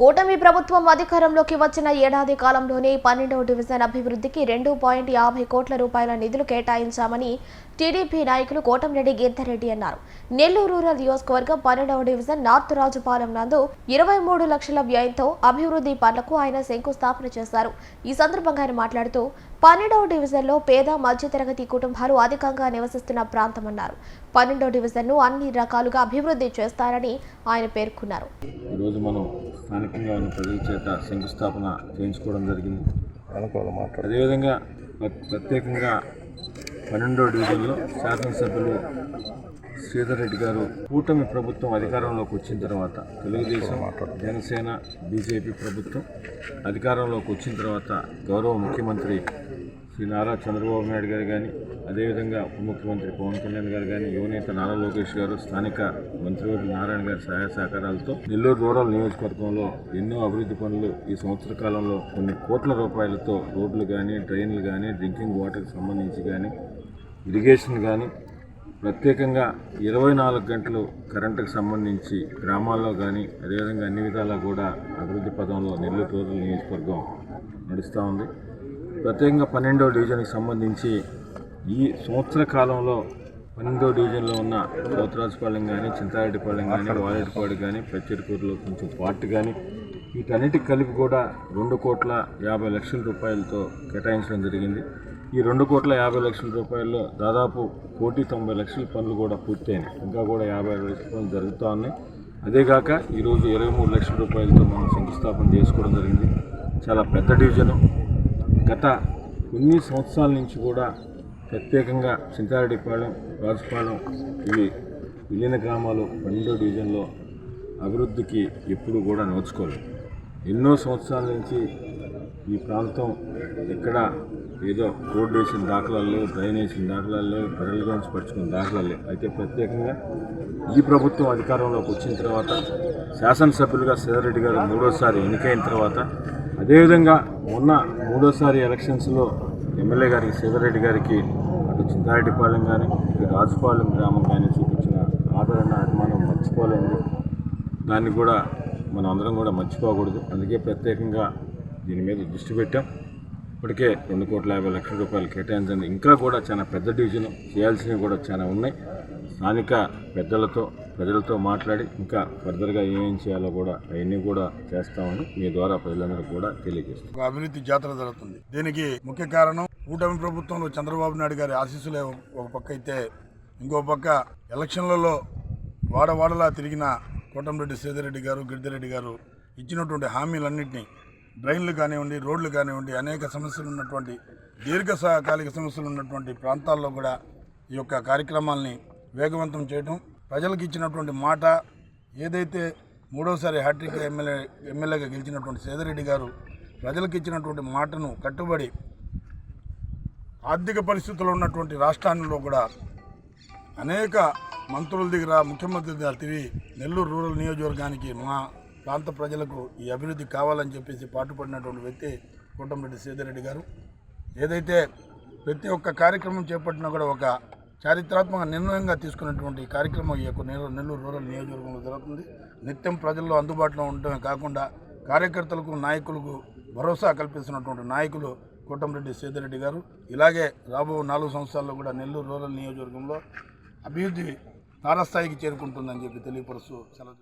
కూటమి ప్రభుత్వం అధికారంలోకి వచ్చిన ఏడాది కాలంలోనే పన్నెండవ డివిజన్ అభివృద్ధికి రెండు పాయింట్ యాభై కోట్ల రూపాయల నిధులు కేటాయించామని టీడీపీ నాయకులు కోటంరెడ్డి గీర్ధరెడ్డి అన్నారు. నెల్లూరు రూరల్ నియోజకవర్గం పన్నెండవ డివిజన్ నార్త్ రాజుపాలెం నందు ఇరవై మూడు లక్షల వ్యయంతో అభివృద్ధి పనులకు ఆయన శంకుస్థాపన చేశారు. ఈ సందర్భంగా ఆయన మాట్లాడుతూ పన్నెండవ డివిజన్లో పేద మధ్యతరగతి కుటుంబాలు అధికంగా నివసిస్తున్న ప్రాంతమన్నారు పన్నెండవ డివిజన్ను అన్ని రకాలుగా అభివృద్ధి చేస్తారని ఆయన పేర్కొన్నారు. ఈరోజు మనం స్థానికంగా ఉన్న ప్రజల చేత శంకుస్థాపన చేయించుకోవడం జరిగింది. అదేవిధంగా ప్ర- ప్రత్యేకంగా పన్నెండో డివిజన్లో శాసనసభ్యులు శ్రీధర్ రెడ్డి గారు కూటమి ప్రభుత్వం అధికారంలోకి వచ్చిన తర్వాత తెలుగుదేశం జనసేన బీజేపీ ప్రభుత్వం అధికారంలోకి వచ్చిన తర్వాత గౌరవ ముఖ్యమంత్రి శ్రీ నారా చంద్రబాబు నాయుడు గారు కానీ అదేవిధంగా ఉప ముఖ్యమంత్రి పవన్ కళ్యాణ్ గారు కానీ యువనేత నారా లోకేష్ గారు స్థానిక మంత్రివర్గ నారాయణ గారి సహాయ సహకారాలతో నెల్లూరు రూరల్ నియోజకవర్గంలో ఎన్నో అభివృద్ధి పనులు ఈ సంవత్సర కాలంలో కొన్ని కోట్ల రూపాయలతో రోడ్లు కానీ డ్రైన్లు కానీ డ్రింకింగ్ వాటర్కి సంబంధించి కానీ ఇరిగేషన్ కానీ ప్రత్యేకంగా ఇరవై నాలుగు గంటలు కరెంటుకు సంబంధించి గ్రామాల్లో కానీ అదేవిధంగా అన్ని విధాలా కూడా అభివృద్ధి పదంలో నెల్లూరు రూరల్ నియోజకవర్గం నడుస్తూ ఉంది. ప్రత్యేకంగా పన్నెండో డివిజన్కి సంబంధించి ఈ సంవత్సర కాలంలో పన్నెండో డివిజన్లో ఉన్న సౌతరాజుపాలెం కానీ చింతారెడ్డిపాలెం కానీ వాలెడ్డిపాడు కానీ పెచ్చరికూరులో కొంచెం పార్ట్ కానీ వీటన్నిటికి కలిపి కూడా రెండు కోట్ల యాభై లక్షల రూపాయలతో కేటాయించడం జరిగింది. ఈ రెండు కోట్ల యాభై లక్షల రూపాయల్లో దాదాపు కోటి తొంభై లక్షల పనులు కూడా పూర్తయినాయి. ఇంకా కూడా యాభై ఆరు లక్షల పనులు జరుగుతూ ఉన్నాయి. అదేగాక ఈరోజు ఇరవై మూడు లక్షల రూపాయలతో మనం శంకుస్థాపన చేసుకోవడం జరిగింది. చాలా పెద్ద డివిజను. గత కొన్ని సంవత్సరాల నుంచి కూడా ప్రత్యేకంగా చింతారెడ్డిపాలెం రాజుపాలెం ఇవి విలీన గ్రామాలు పన్నెండో డివిజన్లో అభివృద్ధికి ఎప్పుడు కూడా నోచుకోలేదు. ఎన్నో సంవత్సరాల నుంచి ఈ ప్రాంతం ఎక్కడ ఏదో రోడ్డు వేసిన దాఖలాలు లేవు డ్రైన్ వేసిన దాఖలాలు లేవు నుంచి పరుచుకున్న దాఖలాలు. లేవు అయితే ప్రత్యేకంగా ఈ ప్రభుత్వం అధికారంలోకి వచ్చిన తర్వాత శాసనసభ్యులుగా సిద్ధారెడ్డి గారు మూడోసారి ఎన్నికైన తర్వాత అదేవిధంగా మొన్న మూడోసారి ఎలక్షన్స్లో ఎమ్మెల్యే గారికి సీతారెడ్డి గారికి అటు చింతారెడ్డిపాలెం కానీ ఇటు రాజుపాలెం గ్రామం కానీ చూపించిన ఆదరణ అభిమానం మర్చిపోలేదు దాన్ని కూడా మనం అందరం కూడా మర్చిపోకూడదు. అందుకే ప్రత్యేకంగా దీని మీద దృష్టి పెట్టాం. ఇప్పటికే రెండు కోట్ల యాభై లక్షల రూపాయలు కేటాయించండి. ఇంకా కూడా చాలా పెద్ద డివిజన్ చేయాల్సినవి కూడా చాలా ఉన్నాయి. స్థానిక పెద్దలతో ప్రజలతో మాట్లాడి ఇంకా ఫర్దర్గా ఏమేం చేయాలో కూడా అవన్నీ కూడా చేస్తామని మీ ద్వారా ప్రజలందరికీ కూడా తెలియజేస్తాం ఒక అభివృద్ధి జాతర జరుగుతుంది. దీనికి ముఖ్య కారణం కూటమి ప్రభుత్వంలో చంద్రబాబు నాయుడు గారి ఆశీస్సులే. ఒక పక్క అయితే ఇంకో పక్క ఎలక్షన్లలో వాడవాడలా తిరిగిన కోటంరెడ్డి రెడ్డి గారు గిరిధిరెడ్డి గారు ఇచ్చినటువంటి హామీలన్నింటినీ డ్రైన్లు కానివ్వండి రోడ్లు కానివ్వండి అనేక సమస్యలు ఉన్నటువంటి దీర్ఘకాలిక సమస్యలు ఉన్నటువంటి ప్రాంతాల్లో కూడా ఈ యొక్క కార్యక్రమాల్ని వేగవంతం చేయడం ప్రజలకు ఇచ్చినటువంటి మాట ఏదైతే మూడోసారి హ్యాట్రిక్ ఎమ్మెల్యే ఎమ్మెల్యేగా గెలిచినటువంటి సేదరెడ్డి గారు ప్రజలకు ఇచ్చినటువంటి మాటను కట్టుబడి ఆర్థిక పరిస్థితుల్లో ఉన్నటువంటి రాష్ట్రాల్లో కూడా అనేక మంత్రుల దగ్గర ముఖ్యమంత్రి దగ్గర తిరిగి నెల్లూరు రూరల్ నియోజకవర్గానికి మా ప్రాంత ప్రజలకు ఈ అభివృద్ధి కావాలని చెప్పేసి పాటుపడినటువంటి వ్యక్తి కోటంరెడ్డి సేదిరెడ్డి గారు. ఏదైతే ప్రతి ఒక్క కార్యక్రమం చేపట్టినా కూడా ఒక చారిత్రాత్మక నిర్ణయంగా తీసుకున్నటువంటి కార్యక్రమం ఈ యొక్క నెల్లూరు నెల్లూరు రూరల్ నియోజకవర్గంలో జరుగుతుంది. నిత్యం ప్రజల్లో అందుబాటులో ఉండటమే కాకుండా కార్యకర్తలకు నాయకులకు భరోసా కల్పిస్తున్నటువంటి నాయకులు కోటంరెడ్డి సేదిరెడ్డి గారు. ఇలాగే రాబో నాలుగు సంవత్సరాల్లో కూడా నెల్లూరు రూరల్ నియోజకవర్గంలో అభివృద్ధి తారస్థాయికి చేరుకుంటుందని చెప్పి తెలియపరుస్తూ సెలవు